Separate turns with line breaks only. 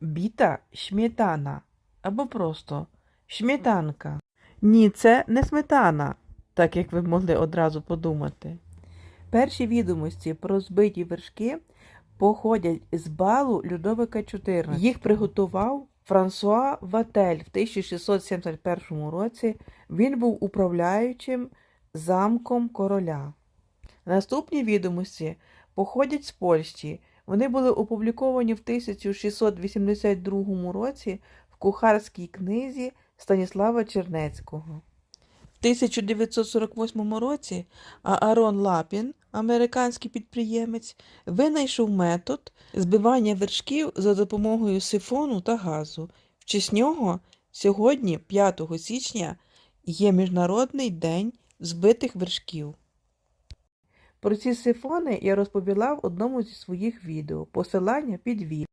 біта śmietana або просто śmietanka. Ні, це не сметана, так як ви могли одразу подумати. Перші відомості про збиті вершки походять з балу Людовика XIV. Їх приготував Франсуа Ватель в 1671 році. Він був управляючим замком короля. Наступні відомості походять з Польщі. Вони були опубліковані в 1682 році в кухарській книзі Станіслава Чернецького. В 1948 році Аарон Лапін, американський підприємець, винайшов метод збивання вершків за допомогою сифону та газу. В честь нього сьогодні, 5 січня, є Міжнародний день збитих вершків. Про ці сифони я розповіла в одному зі своїх відео. Посилання під відео.